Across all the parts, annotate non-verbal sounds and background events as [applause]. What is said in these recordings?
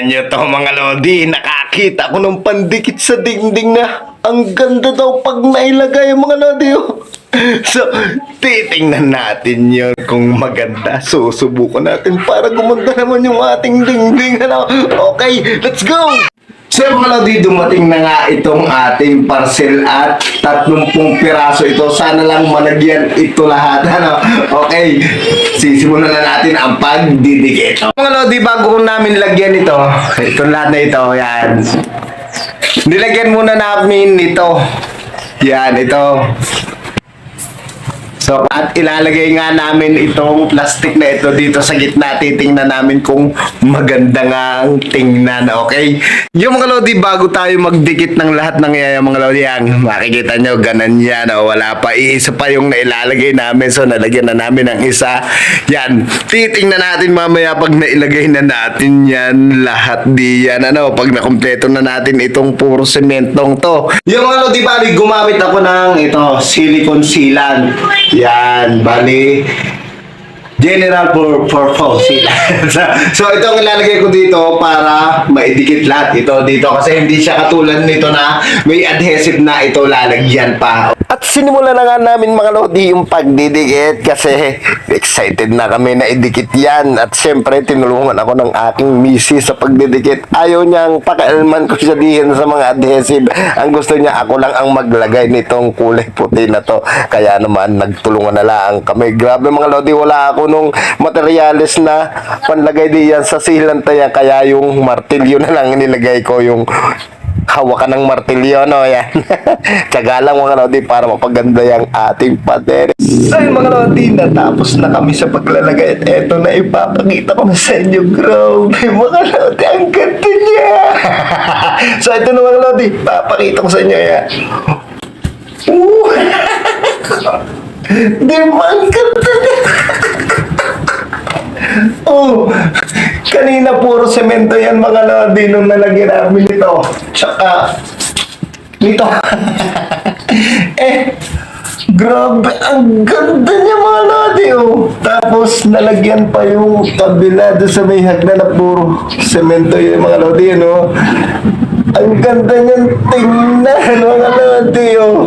Tingnan nyo to mga lodi, nakakita ko ng pandikit sa dingding na ang ganda daw pag nailagay mga lodi. oh. [laughs] So, titingnan natin yun kung maganda. Susubukan natin para gumanda naman yung ating dingding. Ano? Okay, let's go! So mga dumating na nga itong ating parcel at 30 piraso ito. Sana lang managyan ito lahat. [laughs] Ano? Okay, sisimulan na natin ang pagdidikit. Mga lodi, bago ko namin lagyan ito, itong lahat na ito, yan. Nilagyan muna namin ito. Yan, ito. So, at ilalagay nga namin itong plastic na ito dito sa gitna. Titingnan namin kung maganda nga ang tingnan, okay? Yung mga lodi, bago tayo magdikit ng lahat ng yaya mga lodi, yan, makikita nyo, ganan yan, oh, wala pa. Iisa pa yung nailalagay namin, so nalagyan na namin ng isa. Yan, titingnan natin mamaya pag nailagay na natin yan, lahat di yan, ano, pag nakumpleto na natin itong puro sementong to. Yung mga lodi, bali, gumamit ako ng ito, silicone sealant. Yan, bali, general for purpose [laughs] so, ito ang ilalagay ko dito para maidikit lahat ito dito kasi hindi siya katulad nito na may adhesive na ito lalagyan pa. At sinimula na nga namin mga lodi yung pagdidikit kasi excited na kami na idikit yan. At syempre tinulungan ako ng aking misis sa pagdidikit. Ayaw niyang pakialman ko siya diyan sa mga adhesive. Ang gusto niya ako lang ang maglagay nitong kulay puti na to. Kaya naman nagtulungan na lang kami. Grabe mga lodi wala ako nung materialis na panlagay diyan sa silanta yan. Kaya yung martilyo na lang nilagay ko yung hawakan ng martilyo, no? Yan. [laughs] Tsaga lang mga lodi para mapaganda yung ating pader. So yun, mga lodi, natapos na kami sa paglalagay at eto na ipapakita ko sa inyo. Grabe mga lodi, ang ganda niya. [laughs] so ito na mga lodi, papakita ko sa inyo yan. [laughs] Di ba ganda niya? Oh, kanina puro semento yan mga lodi nung nalagyan namin nito. Tsaka, nito. [laughs] eh, grabe, ang ganda niya mga lodi oh. Tapos nalagyan pa yung kabila doon sa may hagdan na puro semento yung mga lodi yun oh. Ang ganda niyan tingnan [laughs] mga lodi oh.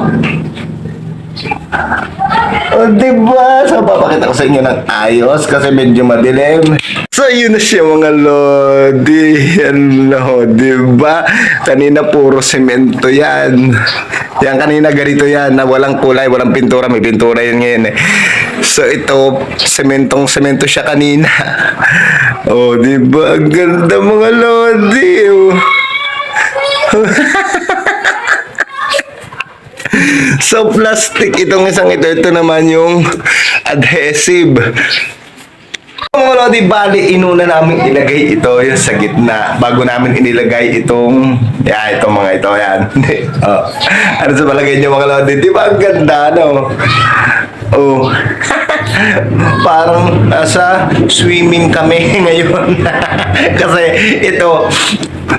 O, diba? So, papakita ko sa inyo ng ayos kasi medyo madilim. So, yun na siya mga lodi. No, diba? Kanina puro semento yan. Yan kanina ganito yan na walang kulay, walang pintura. May pintura yun ngayon eh. So, ito, sementong semento siya kanina. Oh, diba? Ang ganda mga lodi. Oh. [laughs] So, plastic itong isang ito. Ito naman yung adhesive. Mga lodi, bali, inuna namin ilagay ito yung sa gitna bago namin inilagay itong, yan, itong mga ito, yan. [laughs] oh. Ano sa palagay niyo mga lodi? Di ba ang ganda, no? Oh. [laughs] Parang nasa swimming kami ngayon. Kasi ito,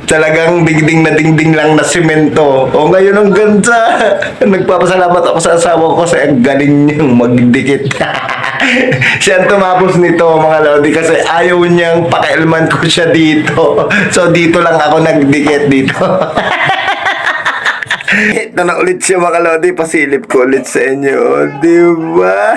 talagang dingding na dingding lang na simento. O ngayon ang ganda. [laughs] Nagpapasalamat ako sa asawa ko ang galing niyang magdikit. [laughs] siya ang tumapos nito mga lodi kasi ayaw niyang pakialman ko siya dito. [laughs] So dito lang ako nagdikit dito. Ito na ulit siya mga lodi. Pasilip ko ulit sa inyo. Di ba?